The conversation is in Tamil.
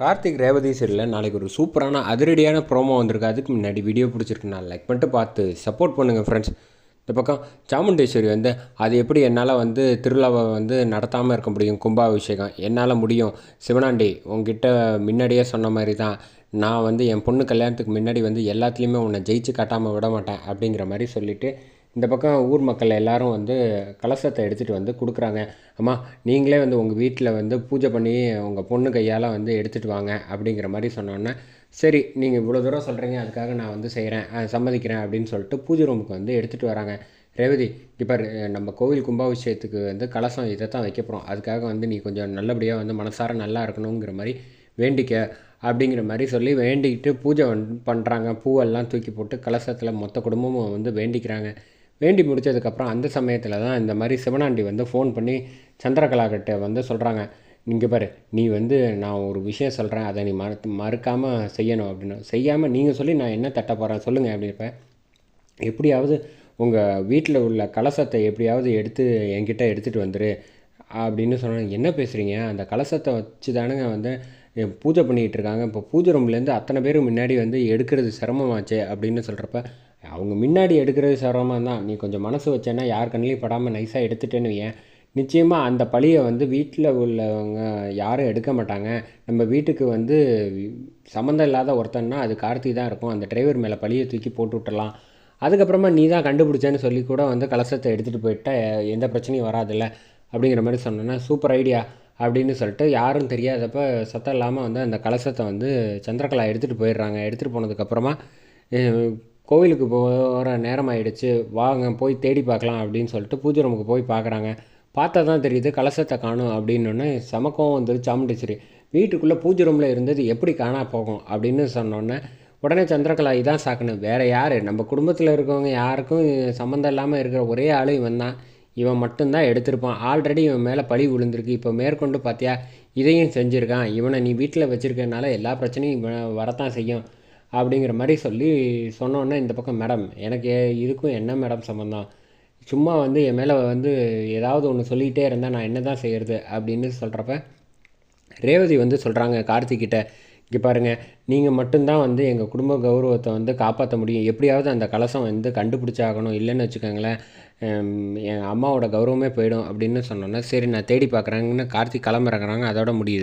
கார்த்திக் ரேவதி சீரியலில் நாளைக்கு ஒரு சூப்பரான அதிரடியான ப்ரோமோ வந்திருக்கு. அதுக்கு முன்னாடி வீடியோ பிடிச்சிருக்கு. நான் லைக் பண்ணிட்டு பார்த்து சப்போர்ட் பண்ணுங்கள் ஃப்ரெண்ட்ஸ் இந்த பக்கம் சாமுண்டேஸ்வரி வந்து அது எப்படி என்னால் வந்து திருவிழாவை வந்து நடத்தாமல் இருக்க முடியும்? கும்பாபிஷேகம். என்னால் முடியும்? சிவனாண்டி உங்ககிட்ட முன்னாடியே சொன்ன மாதிரி தான் நான் வந்து என் பொண்ணு கல்யாணத்துக்கு முன்னாடி வந்து எல்லாத்துலேயுமே உன்னை ஜெயிச்சு காட்டாமல் விட மாட்டேன் அப்படிங்கிற மாதிரி சொல்லிவிட்டு இந்த பக்கம் ஊர் மக்கள் எல்லாரும் வந்து கலசத்தை எடுத்துகிட்டு வந்து கொடுக்குறாங்க. அம்மா நீங்களே வந்து உங்கள் வீட்டில் வந்து பூஜை பண்ணி உங்கள் பொண்ணு கையால் வந்து எடுத்துகிட்டு வாங்க அப்படிங்கிற மாதிரி சொன்னோன்னே சரி நீங்கள் இவ்வளோ தூரம் சொல்கிறீங்க அதுக்காக நான் வந்து செய்கிறேன் சம்மதிக்கிறேன் அப்படின்னு சொல்லிட்டு பூஜை ரூமுக்கு வந்து எடுத்துகிட்டு வராங்க. ரேவதி இப்போ நம்ம கோவில் கும்பாபிஷேகத்துக்கு வந்து கலசம் இதை தான் வைக்க போகிறோம் அதுக்காக வந்து நீ கொஞ்சம் நல்லபடியாக வந்து மனசார நல்லா இருக்கணுங்கிற மாதிரி வேண்டிக்க அப்படிங்கிற மாதிரி சொல்லி வேண்டிக்கிட்டு பூஜை பண்ணுறாங்க பூவெல்லாம் தூக்கி போட்டு கலசத்தில் மொத்த குடும்பமும் வந்து வேண்டிக்கிறாங்க. வேண்டி முடித்ததுக்கப்புறம் அந்த சமயத்தில் தான் இந்த மாதிரி சிவனாண்டி வந்து ஃபோன் பண்ணி சந்திரகலா கிட்ட வந்து சொல்கிறாங்க நீங்கள் பாரு நீ வந்து நான் ஒரு விஷயம் சொல்கிறேன் அதை நீ மறு மறுக்காமல் செய்யணும் அப்படின்னு. செய்யாமல் நீங்கள் சொல்லி நான் என்ன தட்ட போகிறேன் சொல்லுங்கள் அப்படின்ப்ப எப்படியாவது உங்கள் வீட்டில் உள்ள கலசத்தை எப்படியாவது எடுத்து என்கிட்ட எடுத்துகிட்டு வந்துரு அப்படின்னு சொன்னாங்க என்ன பேசுகிறீங்க அந்த கலசத்தை வச்சு தானுங்க வந்து பூஜை பண்ணிகிட்டு இருக்காங்க. இப்போ பூஜை ரூம்லேருந்து அத்தனை பேரும் முன்னாடி வந்து எடுக்கிறது சிரமமாச்சே அப்படின்னு சொல்கிறப்ப அவங்க முன்னாடி எடுக்கிறது சிரமம் தான். நீ கொஞ்சம் மனசு வச்சேன்னா யார் கண்ணிலையும் படாமல் நைஸாக எடுத்துட்டேன்னு ஏன் நிச்சயமாக அந்த பழியை வந்து வீட்டில் உள்ளவங்க யாரும் எடுக்க மாட்டாங்க. நம்ம வீட்டுக்கு வந்து சம்மந்தம் இல்லாத ஒருத்தன்னா அது கார்த்தி தான் இருக்கும். அந்த டிரைவர் மேலே பழியை தூக்கி போட்டு விட்டுலாம் அதுக்கப்புறமா நீ தான் கண்டுபிடிச்சேன்னு சொல்லி கூட வந்து கலசத்தை எடுத்துகிட்டு போயிட்டா எந்த பிரச்சனையும் வராதில்ல. அப்படிங்கிற மாதிரி சொன்னோன்னா சூப்பர் ஐடியா அப்படின்னு சொல்லிட்டு யாரும் தெரியாதப்ப சத்தம் இல்லாமல் வந்து அந்த கலசத்தை வந்து சந்திரகலா எடுத்துகிட்டு போயிடுறாங்க. எடுத்துகிட்டு போனதுக்கப்புறமா கோவிலுக்கு போகிற நேரம் ஆகிடுச்சு வாங்க போய் தேடி பார்க்கலாம் அப்படின்னு சொல்லிட்டு பூஜை ரூமுக்கு போய் பார்க்குறாங்க. பார்த்தா தான் தெரியுது கலசத்தை காணும் அப்படின்னோடனே சமக்கம் வந்து சாமுண்டேஸ்வரி வீட்டுக்குள்ளே பூஜை ரூமில் இருந்தது எப்படி காணா போகும் அப்படின்னு சொன்னோன்னே உடனே சந்திரகலா இதான் சாக்கணும். வேறு யார்? நம்ம குடும்பத்தில் இருக்கவங்க யாருக்கும் சம்மந்தம் இல்லாமல் இருக்கிற ஒரே ஆள் இவன் தான். இவன் மட்டும்தான் எடுத்திருப்பான். ஆல்ரெடி இவன் மேலே பழி விழுந்திருக்கு. இப்போ மேற்கொண்டு பார்த்தியா இதையும் செஞ்சுருக்கான். இவனை நீ வீட்டில் வச்சுருக்கனால எல்லா பிரச்சனையும் வரத்தான் செய்யும். அப்படிங்கிற மாதிரி சொல்லி சொன்னோன்னே இந்த பக்கம் மேடம் எனக்கு இதுக்கும் என்ன மேடம் சம்மந்தம் சும்மா வந்து என் மேலே வந்து ஏதாவது ஒன்று சொல்லிகிட்டே இருந்தால் நான் என்ன தான் செய்கிறது அப்படின்னு சொல்கிறப்ப ரேவதி வந்து சொல்கிறாங்க கார்த்திக்கிட்ட இங்கே பாருங்கள் நீங்கள் மட்டும்தான் வந்து எங்கள் குடும்ப கௌரவத்தை வந்து காப்பாற்ற முடியும். எப்படியாவது அந்த கலசம் வந்து கண்டுபிடிச்சாகணும். இல்லைன்னு வச்சுக்கோங்களேன் என் அம்மாவோட கௌரவமே போயிடும். அப்படின்னு சொன்னோன்னே சரி நான் தேடி பார்க்குறேங்கன்னு கார்த்திக் கிளம்புறங்கிறாங்க அதோட முடியுது.